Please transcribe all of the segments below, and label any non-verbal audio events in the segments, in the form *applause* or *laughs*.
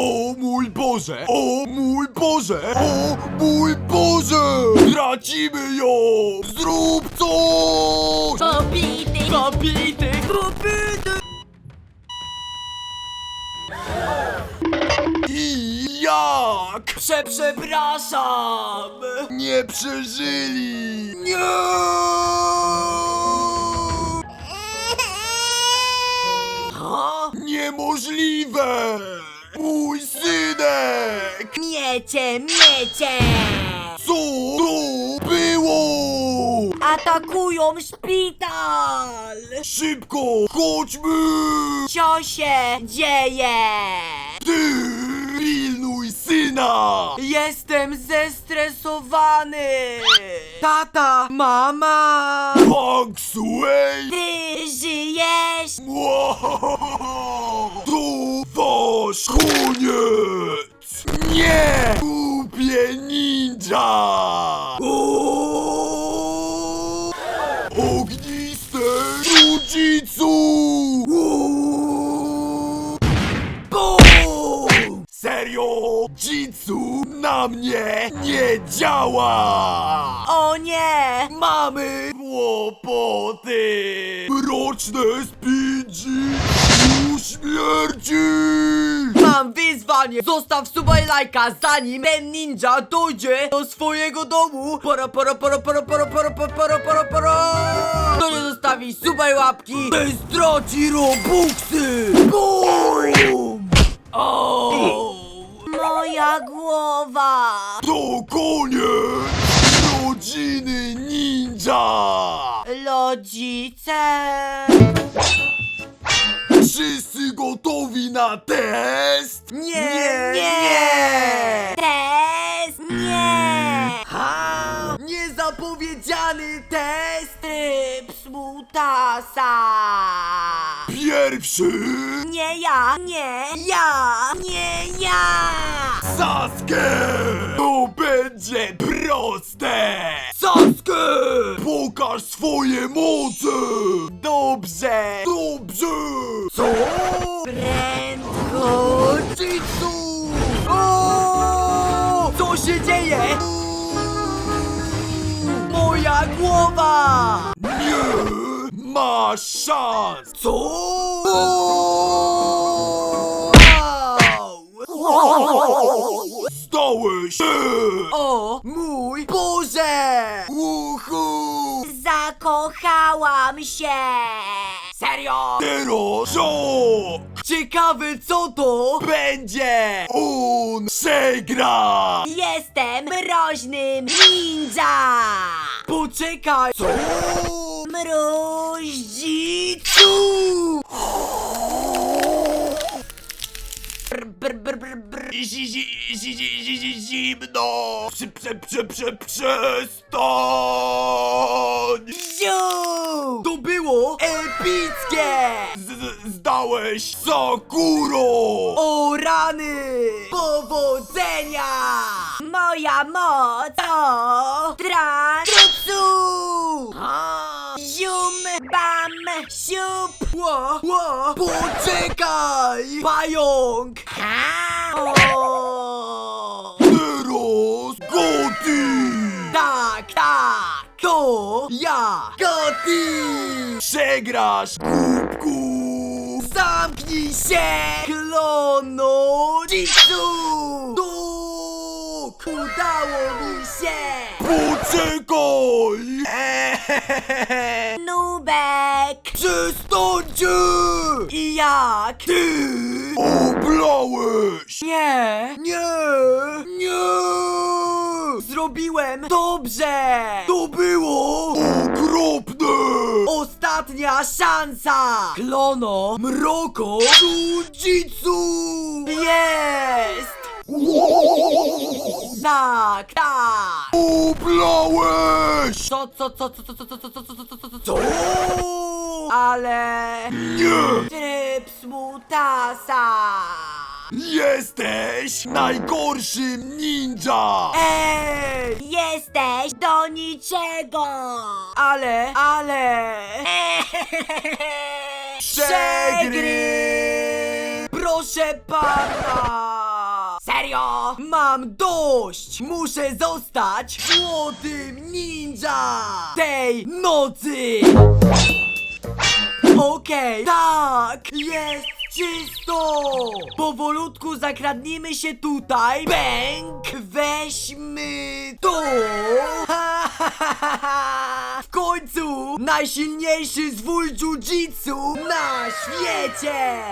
O mój Boże! O mój Boże! O mój Boże! Tracimy ją! Zrób coś! Pobity, Zabity! pobity. I jak? Prze przepraszam! Nie przeżyli! Nie! Ha? *laughs* Niemożliwe! Mój synek! Miecie, miecie. Co to było? Atakują szpital. Szybko! Chodźmy! Co się dzieje? Ty! Pilnuj syna! Jestem zestresowany! Tata! Mama! Punk Sway! Ty żyjesz? Wow! To wasz koniec! Nie! Głupie ninja! O! Ogniste Jujitsu! Serio? Jitsu na mnie nie działa! O nie! Mamy kłopoty! Mroczne u śmierci! Mam wyzwanie! Zostaw suba i lajka, zanim ten ninja dojdzie do swojego domu! Poro, poro, poro, poro, poro, poro, poro, poro, poro, poro! Kto nie zostawi suba i łapki, ten straci robuxy! BOOM! O! Moja głowa! To koniec rodziny ninja! Lodzice! Wszyscy gotowi na test? Nie! Nie! Test! Nie! Ha! Niezapowiedziany test! Tryb smutasa! Pierwszy Nie ja! Nie ja! Nie ja! Sasuke! To będzie proste! Sasuke! Pokaż swoje moce! Dobrze! Dobrze! Co? Prędko! Jitsu! O! Co się dzieje? Moja głowa! Nie masz szans! Co? Zdałeś! O mój Boże! Uhu! Zakochałam się! Serio? Teraz szok! Ciekawe co to? Będzie! On przegra! Jestem mroźnym ninja! Poczekaj! Co? Mroździcu! Brr, brr, brr, brr, brr. Zi- zi- zi- zi- zi- zi- Zimno! Prze, prze, prze, prze, przestań! Ziu! To było epickie! Zdałeś Sakuro! O rany! Powodzenia! Moja moc to Tranjutsu! A! Zium, bam, siup! Ła, ła, poczekaj! Pająk! Ha! O! Teraz Goty! Tak, tak! To ja! Gotti! Przegrasz, głupku! Zamknij się! Klono Jitsu! Duk! Udało mi się! Poczekaj! Ehehehe. *laughs* Nubek! Przestańcie! I jak? Ty oblałeś! Nie! Nie! Nie! Zrobiłem dobrze! To było Okropne! Ostatnia szansa! Klono Mroko Jujitsu! Jest! Tak, tak! Oblałeś! Co, co, co, co, co, co, co, co, co, co, co, co, co, co? Ale... Nie! Tryb smutasa! Jesteś najgorszym ninja! Ej! Jesteś do niczego! Ale, ale... Przegry! Proszę pana! Serio? Mam dość! Muszę zostać złotym ninja tej nocy! Okej, tak, jest czysto! Powolutku zakradnijmy się tutaj. Bęk, weźmy to! W końcu najsilniejszy zwój jiu-jitsu na świecie!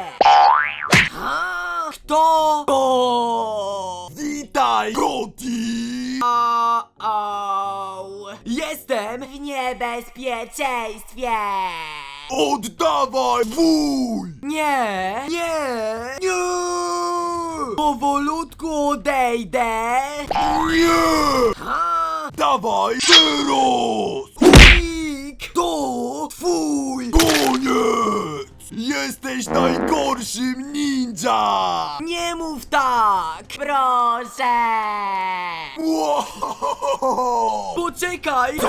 Ha? Kto? To! Witaj, Goti! A. Jestem! W niebezpieczeństwie! Oddawaj wuj! Nie! Nie! Nie! Powolutku odejdę! Nie! Ha! Dawaj teraz! Unik! To twój! Koniec! Jesteś najgorszym ninja! Nie mów tak! Proszę! Wow! Poczekaj! To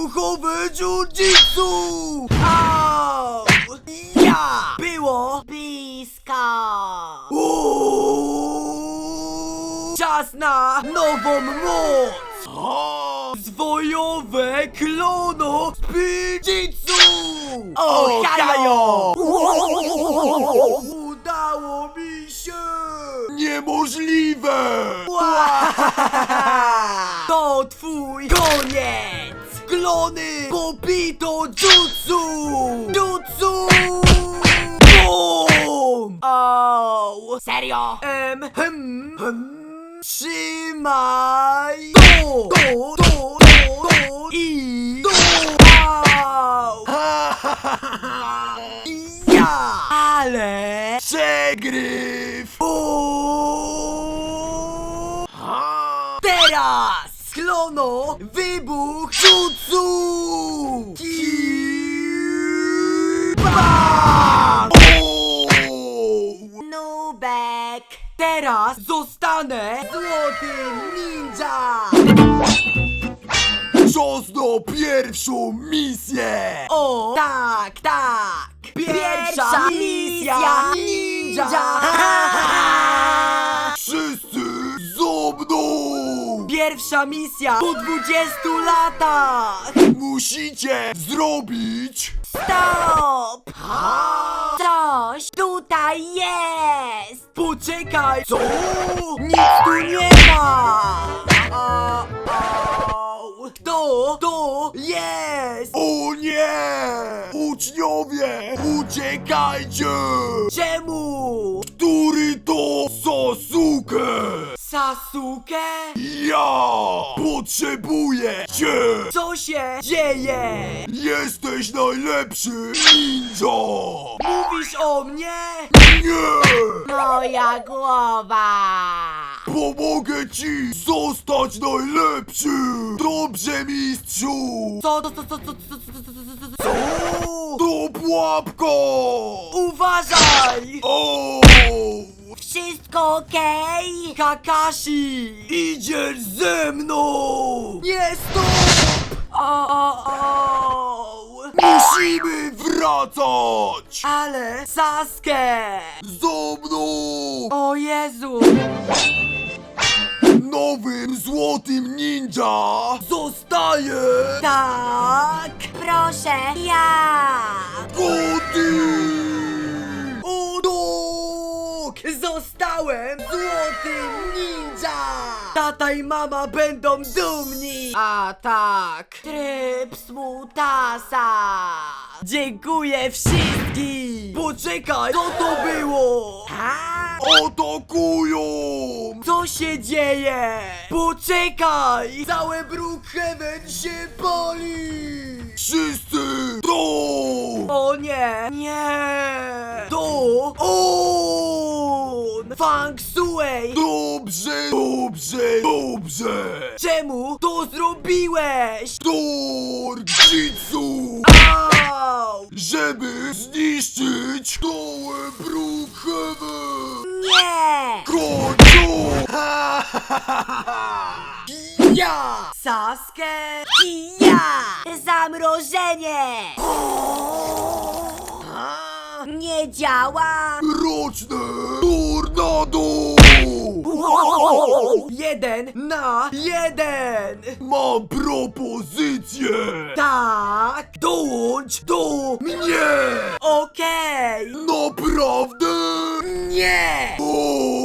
wybuchowe jiu-jitsu! Au! Ja! Było! Blisko! Uuu! Czas na nową moc! A! Zwojowe klono Spijitsu! Ohajo! Udało mi się! Niemożliwe! To twój koniec! zielony Bobito Jutsu Jutsu BOOM Au. Serio? Em, hem, hem Trzymaj Do, do, do, do, do I Do Au. Ha, ha, ha, ha. Ja. Ale Przegryw. Teraz! Klono! Wybuch jutsu! O! Nubek! Teraz zostanę złotym ninja! Czas na pierwszą misję! Pierwsza misja po 20 latach! Musicie zrobić Stop! Coś tutaj jest! Poczekaj! Co? Nic tu nie ma! A, au. Kto to jest? O nie! Uczniowie, uciekajcie! Czemu? Który to Sasuke? Sasuke? Ja potrzebuję cię! Co się dzieje? Jesteś najlepszy ninja! Mówisz o mnie? Nie! Moja głowa! Pomogę ci zostać najlepszy! Dobrze, mistrzu! Co, co, co, co, co, co, co, co, co, co? To pułapka! Uważaj! O! Wszystko okej? Kakashi! Idziesz ze mną! Nie stop! O, o, o. Musimy wracać! Ale Sasuke! Za mną! O Jezu! Nowym złotym ninja! Zostaje! Tak! Proszę, ja! Goty! Zostałem złotym ninja! Tata i mama będą dumni! A tak! Tryb smutasa! Dziękuję wszystkim! Poczekaj, co to było? A? Atakują! Co się dzieje? Poczekaj! Całe Brookhaven się pali! Wszyscy to! O nie! Nie! To on! Fang Shui! Dobrze, dobrze, dobrze! Czemu to zrobiłeś? Torgicu! Au! Żeby zniszczyć całe Brookhaven! Nie! Koniu! Ja! Saskę! I ja! Zamrożenie! Nie działa! Roczne! Jeden na jeden! Mam propozycję! Tak! Dołącz do Nie! Okej! Naprawdę? Nie! O!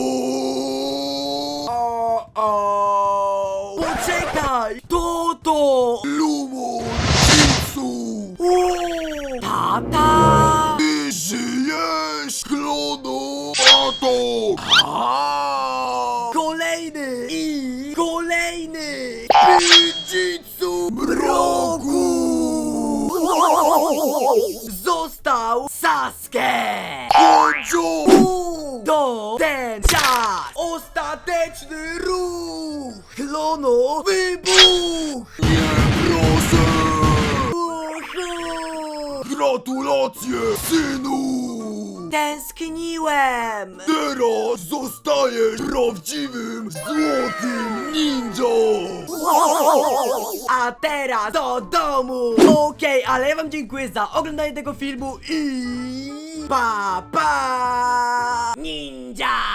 Jitsu mrogu! Został Sasuke! Kończą! To ten czas! Ostateczny ruch! Klono! Wybuch! Nie proszę! Gratulacje, synu! Tęskniłem! Teraz zostajesz prawdziwym złotym ninją! A teraz do domu! Okej, ale ja wam dziękuję za oglądanie tego filmu i... Pa, pa! Ninja!